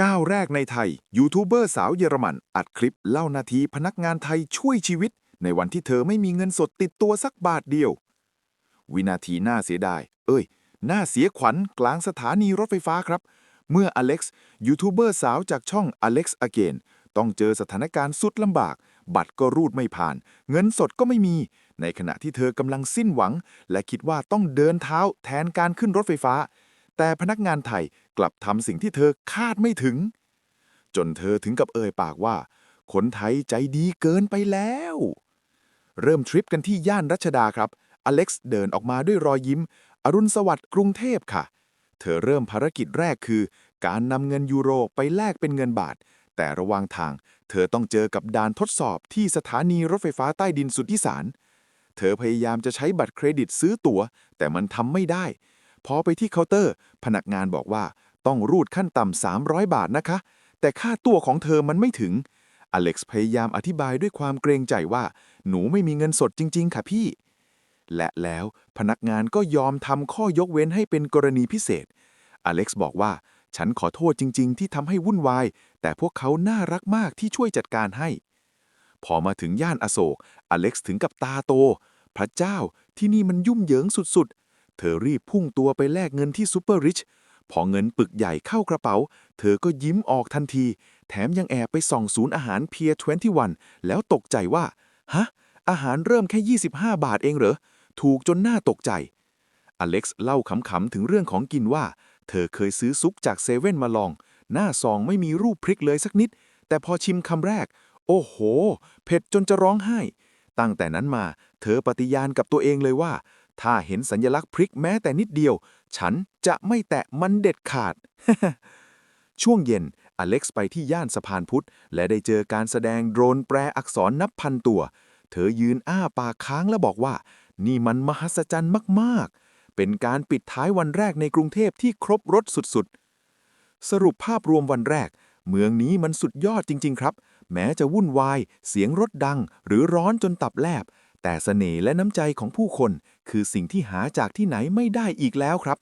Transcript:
ก้าวแรกในไทย ยูทูบเบอร์สาวเยอรมัน อัดคลิปเล่านาทีพนักงานไทยช่วยชีวิต ในวันที่เธอไม่มีเงินสดติดตัวสักบาทเดียว วินาทีน่าเสียดาย เอ้ย น่าเสียขวัญกลางสถานีรถไฟฟ้าครับ เมื่ออเล็กซ์ยูทูบเบอร์สาวจากช่อง Alex Again ต้องเจอสถานการณ์สุดลำบาก บัตรก็รูดไม่ผ่าน เงินสดก็ไม่มี ในขณะที่เธอกำลังสิ้นหวัง และคิดว่าต้องเดินเท้าแทนการขึ้นรถไฟฟ้า แต่พนักงานไทยกลับทำสิ่งที่เธอคาดไม่ถึง จนเธอถึงกับเอ่ยปากว่า คนไทยใจดีเกินไปแล้ว เริ่มทริปกันที่ย่านรัชดาครับ อเล็กซ์เดินออกมาด้วยรอยยิ้ม อรุณสวัสดิ์กรุงเทพค่ะ เธอเริ่มภารกิจแรกคือ การนำเงินยูโรไปแลกเป็นเงินบาท แต่ระหว่างทาง เธอต้องเจอกับด่านทดสอบที่สถานีรถไฟฟ้าใต้ดินสุดที่สารเธอพยายามจะใช้บัตรเครดิตซื้อตั๋ว แต่มันทำไม่ได้ พอไปที่เคาน์เตอร์ พนักงานบอกว่าต้องรูดขั้นต่ำ300 บาทนะคะ แต่ค่าตัวของเธอมันไม่ถึง อเล็กซ์พยายามอธิบายด้วยความเกรงใจว่า หนูไม่มีเงินสดจริง ๆ ค่ะพี่ และแล้วพนักงานก็ยอมทำข้อยกเว้นให้เป็นกรณีพิเศษ อเล็กซ์บอกว่าฉันขอโทษจริง ๆ ที่ทำให้วุ่นวาย แต่พวกเขาน่ารักมากที่ช่วยจัดการให้ พอมาถึงย่านอโศก อเล็กซ์ถึงกับตาโต พระเจ้าที่นี่มันยุ่งเหยิงสุดๆ ธอรีบพุ่งตัวไปแลกเงินที่ซูเปอร์ริช พอเงินปึกใหญ่เข้ากระเป๋า เธอก็ยิ้มออกทันที แถมยังแอบไปส่องศูนย์อาหารเพียร์21 แล้วตกใจว่า ฮะ อาหารเริ่มแค่ 25 บาทเองเหรอ ถูกจนหน่าตกใจ อเล็กซ์เล่าขำๆถึงเรื่องของกินว่า เธอเคยซื้อซุปจากเซเว่นมาลอง หน้าซองไม่มีรูปพริกเลยสักนิด แต่พอชิมคำแรก โอ้โห เผ็ดจนจะร้องไห้ ตั้งแต่นั้นมา เธอปฏิญาณกับตัวเองเลยว่า ถ้าเห็นสัญลักษณ์พริกแม้แต่นิดเดียว ฉันจะไม่แตะมันเด็ดขาด ช่วงเย็น อเล็กซ์ไปที่ย่านสะพานพุทธ และได้เจอการแสดงโดรนแปรอักษรนับพันตัว เธอยืนอ้าปากค้างและบอกว่า นี่มันมหัศจรรย์มาก ๆ เป็นการปิดท้ายวันแรกในกรุงเทพที่ครบรถสุด ๆ สรุปภาพรวมวันแรก เมืองนี้มันสุดยอดจริง ๆ ครับ แม้จะวุ่นวาย เสียงรถดัง หรือร้อนจนตับแลบ แต่เสน่ห์และน้ำใจของผู้คน คือสิ่งที่หาจากที่ไหนไม่ได้อีกแล้วครับ